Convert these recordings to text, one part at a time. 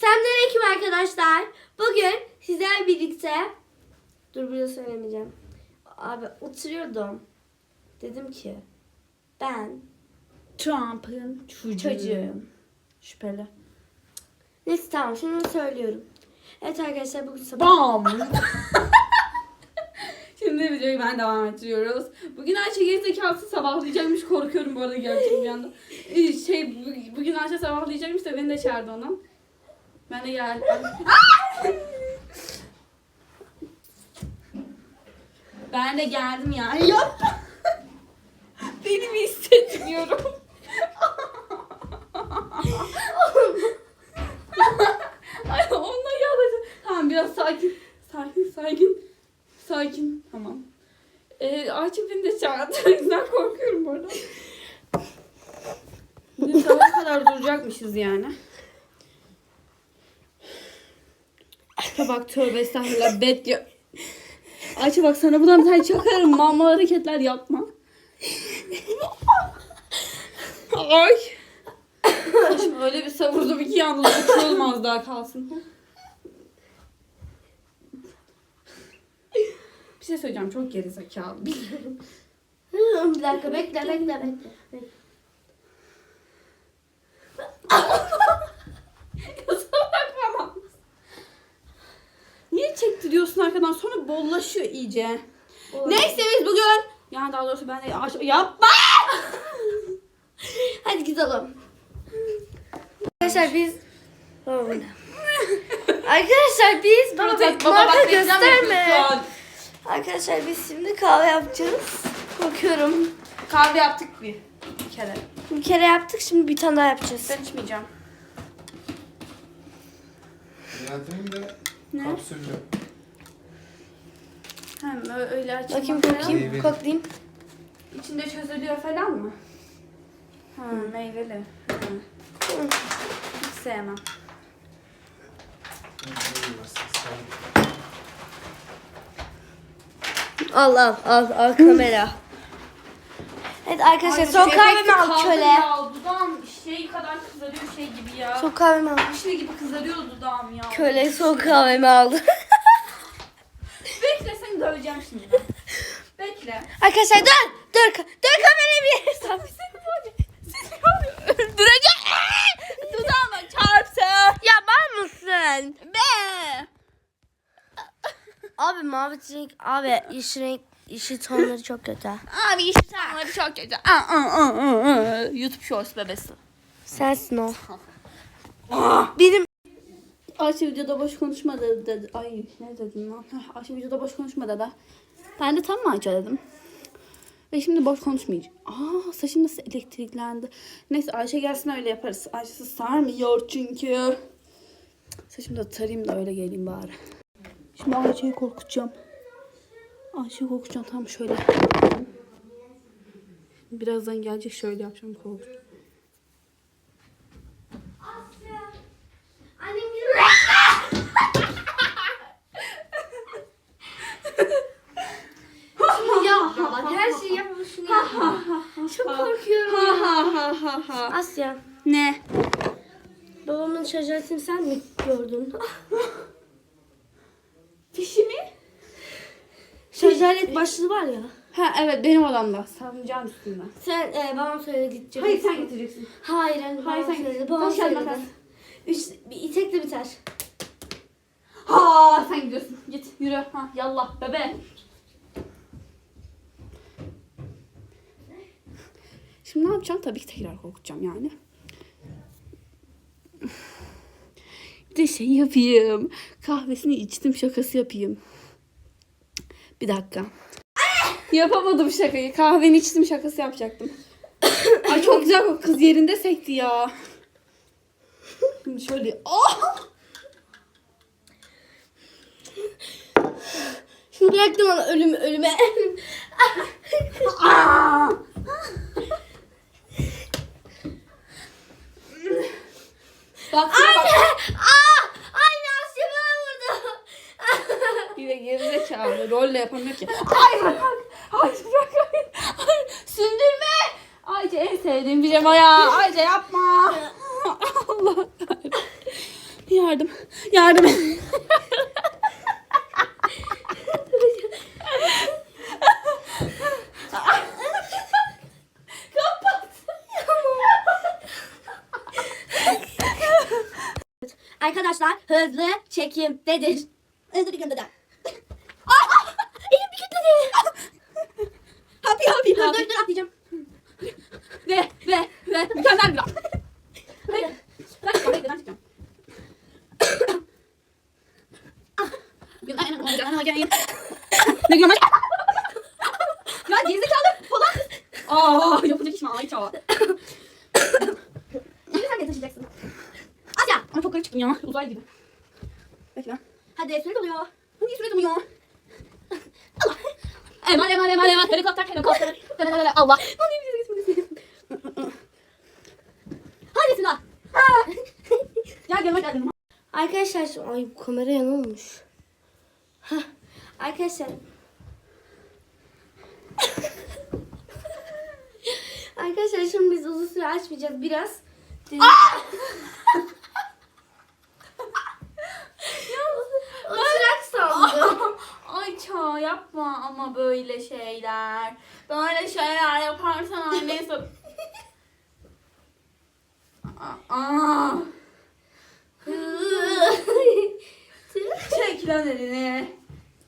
Selamünaleyküm arkadaşlar. Bugün sizlerle birlikte dur burada söylemeyeceğim. Abi oturuyordum. Dedim ki ben Trump'ın çocuğu. çocuğum. Şüpheli. Neyse tamam şunu söylüyorum. Evet arkadaşlar bugün sabah Bam. Şimdi videoyu ben devam ettiriyoruz. Bugün Ayşe gerizekalısı sabahlayacakmış. Korkuyorum bu arada gerçekten bir anda. Ee, Şey, bu- bugün Ayşe sabahlayacakmış da beni de çağırdı ona. Ben de geldim. ben de geldim yani. Yapma. Beni mi hissetmiyorum? Ay onunla geldi. Tamam biraz sakin. Sakin sakin. Sakin. Tamam. Ee, Ayça beni de çağırdı. O yüzden korkuyorum bu arada. Bugün sabah kadar duracakmışız yani. Ayça bak tövbe estağfurullah bet ya. Ayça bak sana buradan bir tane çakarım. Mama hareketler yapma. Ay. Saçma öyle bir savurdum iki yalnız uçuyorum az daha kalsın. Bir şey söyleyeceğim çok gerizekalı biliyorum. Hı, bir dakika bekle bekle bekle. bekle. Salak bana. Niye çektiriyorsun arkadan sonra bollaşıyor iyice. Oy. Neyse biz bugün yani daha doğrusu ben de aş- yapma. Hadi gidelim. Arkadaşlar biz Oh, bu ne? Arkadaşlar biz baba bak marka gösterme. Arkadaşlar biz şimdi kahve yapacağız. Korkuyorum. Kahve yaptık bir, bir kere. Bir kere yaptık şimdi bir tane daha yapacağız. Ben içmeyeceğim. Yönetimin de Ne? kapsüllü. Hem öyle açılma Bakayım falan. kokayım Meyveli. koklayayım. İçinde çözülüyor falan mı? Ha meyveli. Ha. Hiç sevmem. Al al al al kamera. Evet arkadaşlar Ay, son şu kahvemi efekti al kaldır köle. Ya, dudağım şey kadar kızarıyor şey gibi ya. Son kahvemi al. Şey gibi kızarıyor dudağım ya. Köle son kahvemi aldı. Bekle seni döveceğim şimdi ben. Bekle. arkadaşlar dur dur dur kamerayı bir yere sal. Öldüreceğim. Dudağıma çarpsın. Yapar mısın? Be. Abi mavi renk abi yeşil renk yeşil tonları çok kötü. Abi işte çok kötü. Aa, aa, aa, aa. YouTube Shorts bebesi. Sensin o. Benim Ayşe videoda boş konuşma dedi. dedi. Ay ne dedim lan? Heh, Ayşe videoda boş konuşma dedi. Ben de tam mı Ayşe dedim. Ve şimdi boş konuşmayacağım. Aa saçım nasıl elektriklendi. Neyse Ayşe gelsin öyle yaparız. Ayşe sarmıyor çünkü. Saçımı da tarayayım da öyle geleyim bari. Şimdi Ayşe'yi korkutacağım. Ayşe'yi korkutacağım tam şöyle. Birazdan gelecek şöyle yapacağım korkutacağım. Annem Şunu yapma bak her şeyi yapma şunu yapma. Çok korkuyorum Ha ya. ha ha ha ha. Asya Ne? babamın şarj aletini sen mi gördün? Fişi mi? Şarj alet başlığı var ya. Ha evet benim odamda. Salıncağın üstünde. Sen e, babam söyledi gidecek. Hayır sen getireceksin. Hayır anne Hayır, babam sen söyledi. git. Babam Taş kağıt söyledi. makas. Üç, bir itekle biter. Ha sen gidiyorsun. Git yürü. Ha yallah bebe. Şimdi ne yapacağım? Tabii ki tekrar korkutacağım yani. Bir de şey yapayım. Kahvesini içtim şakası yapayım. Bir dakika. Yapamadım şakayı. Kahveni içtim şakası yapacaktım. Ay çok güzel o kız yerinde sekti ya. Şimdi şöyle. Oh! Şimdi bıraktım ölüm ölüme. Bak şuna bak. Aa! Anne bana vurdu. Bir de gerizekalı rolle yapamıyor ki. Ay bırak. Ay bırak. Ay, sündürme. Ayça en sevdiğim pijama ya. Ayça yapma. Allah kahretsin. Yardım. Yardım Arkadaşlar hızlı çekimdedir. Hızlı bir gönderden. Aa! Elim bir kilitledi. Happy happy Dur happy. dur dur atlayacağım. Ve ve ve mükemmel bir an. Hayır. Ben çıkacağım. Ben çıkacağım. Ne ben? Ya gerizekalı falan. Aa yapacak iş mi? Ay çava. Şimdi sen de taşıyacaksın. Garip çıktım ya. Uzay gibi. Bekle. Hadi süre doluyor. Niye süre durmuyor? Eman eman eman eman. Helikopter helikopter. Allah. Hadi Sıla. Gel gel gel. gel. Arkadaşlar ay bu kamera yanılmış. Hah. Arkadaşlar. Arkadaşlar şimdi biz uzun süre açmayacağız biraz. Ay ça yapma ama böyle şeyler. Böyle şeyler yaparsan annesi... Aa, çek lan elini.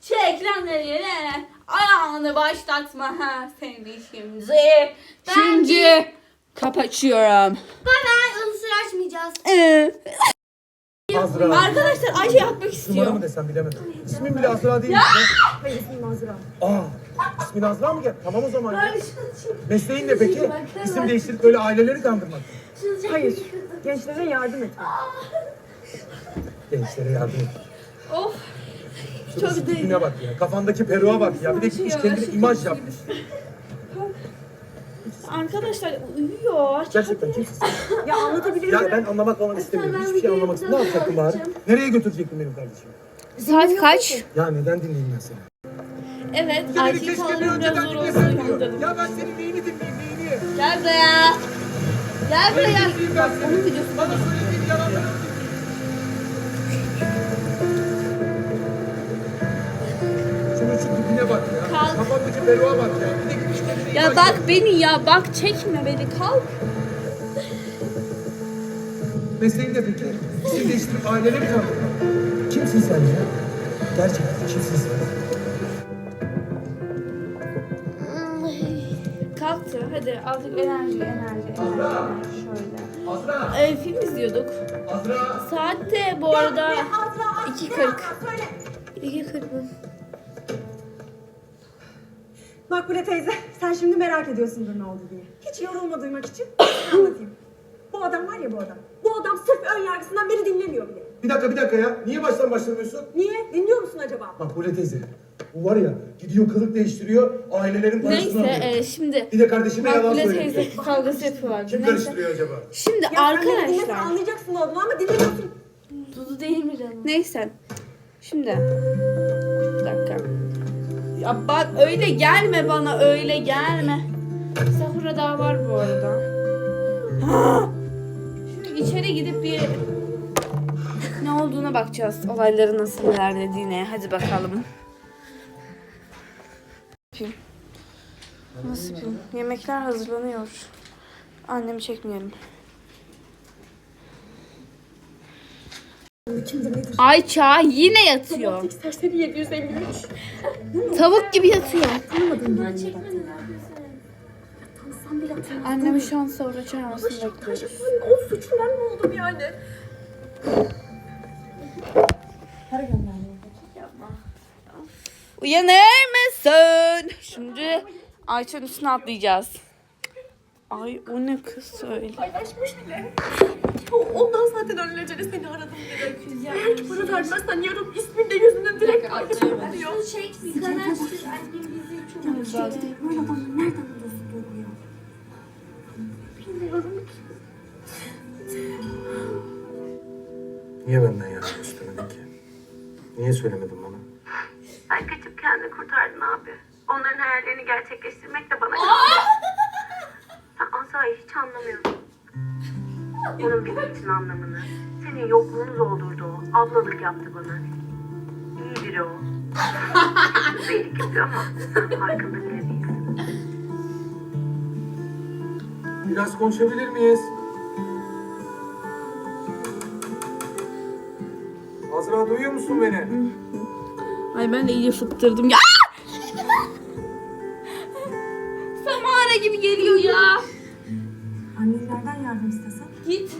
Çek lan elini. Ayağını başlatma ha seni şimdi. Şimdi kapatıyorum. Bye bye süre açmayacağız. Azra. Arkadaşlar Ayşe yapmak Numara istiyor. mı desem bilemedim. İsmin bile Azra değil mi? Hayır ismim Azra. Aa, ismin Azra mı gel? Tamam o zaman. ya. Mesleğin ne peki? İsim değiştirip böyle aileleri kandırmak. Hayır. Gençlere yardım et. Gençlere yardım et. Of. Şurası tipine bak ya. Kafandaki peruğa bak ya. Bir de gitmiş kendine imaj yapmış. Arkadaşlar uyuyor. Gerçekten kimsin sen? Ya anlatabilirim. Ya ben anlamak falan istemiyorum. Hiçbir şey anlamak istemiyorum. Ne yapacaktın bari? Nereye götürecektin benim kardeşimi? Saat kaç? Ya neden dinleyeyim ben seni? Evet. Beni Ayşe keşke bir biraz önceden zor dinlesen olsun. diyor. Ya ben senin neyini dinleyeyim neyini? Gel buraya. Gel buraya. Neyini dinleyeyim ben senin? Bana söylediğin yalanları Şunun şu tipine bak ya. Kalk. Kafandaki peruğa bak ya. Bir de Ya bak beni ya bak çekme beni kalk. Mesleğin ne peki? İsim değiştirip ailene mi kandırdın? Kimsin sen ya? Gerçekten kimsin sen? Kalktı hadi aldık enerji enerji enerji şöyle. Azra! Ee, film izliyorduk. Azra! Saat de bu arada 2.40. 2.40 mı? Makbule teyze, sen şimdi merak ediyorsundur ne oldu diye. Hiç yorulma duymak için anlatayım. Bu adam var ya bu adam. Bu adam sırf ön yargısından beni dinlemiyor bile. Bir dakika bir dakika ya. Niye baştan başlamıyorsun? Niye? Dinliyor musun acaba? Bak Bule teyze. Bu var ya gidiyor kılık değiştiriyor. Ailelerin parasını Neyse alıyor. e, şimdi Bir de kardeşime yalan Makbule söylüyor. teyze kavgası yapıyorlardı. Kim Neyse. karıştırıyor acaba? Şimdi Ya sen beni dinlesen arkadaşlar. anlayacaksın olduğunu ama dinlemiyorsun. Dudu değil mi canım? Neyse. Şimdi. Bir dakika. Ya bak öyle gelme bana öyle gelme. Sahura daha var bu arada. Şimdi içeri gidip bir ne olduğuna bakacağız. Olayları nasıl ilerlediğine. Hadi bakalım. Yapayım. Nasıl yapayım? Yemekler hazırlanıyor. Annemi çekmeyelim. Ayça yine yatıyor. Serseri 753. Tavuk gibi yatıyor. Tanısan bile hatırlamam. Annemi şu an sonra çağırmasını bekliyoruz. O suçlu ben mi oldum yani? Para gönderdi. Uyanır mısın? Şimdi Ayça'nın üstüne atlayacağız. Ay o ne kız söyle. Paylaşmış bile. Ondan zaten öylece seni aradım direkt. Eğer ki para vermezsen yarın ismin de yüzünden direkt paylaşım diyor. Şey bir karar annem bizi çok Böyle adamı nereden buluyorsun ya? Bilmiyorum ki. Niye benden yardım istemedin ki? Niye söylemedin bana? Sen kaçıp kendini kurtardın abi. Onların hayallerini gerçekleştirmek de bana Sen Asa'yı hiç anlamıyorsun. Onun bizim için anlamını, senin yokluğunu doldurdu o. Ablalık yaptı bana. İyi biri o. Kötü iyilik yapıyor ama farkında bile değilsin. Biraz konuşabilir miyiz? Azra duyuyor musun beni? Ay ben de iyice fıttırdım ya. Samara gibi geliyor ya. Annenlerden yardım istesen. Git.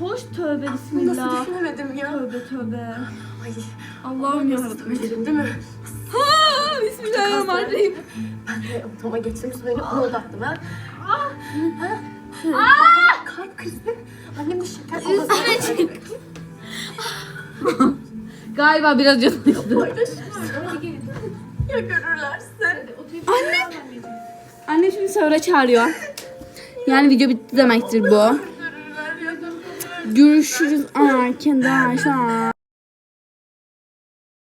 Hoş tövbe bismillah. düşünemedim ya? Tövbe tövbe. Allah'ım yarabbim. Değil mi? Ha, Bismillahirrahmanirrahim. Odama geçtim sonra ona odaktım ha. Kalp krizi. Annem de şeker Üstüne çık. Galiba biraz istedi. Ya görürlerse. Anne. Anne şimdi Söyle çağırıyor. Yani video bitti demektir bu. Görüşürüz arkadaşlar.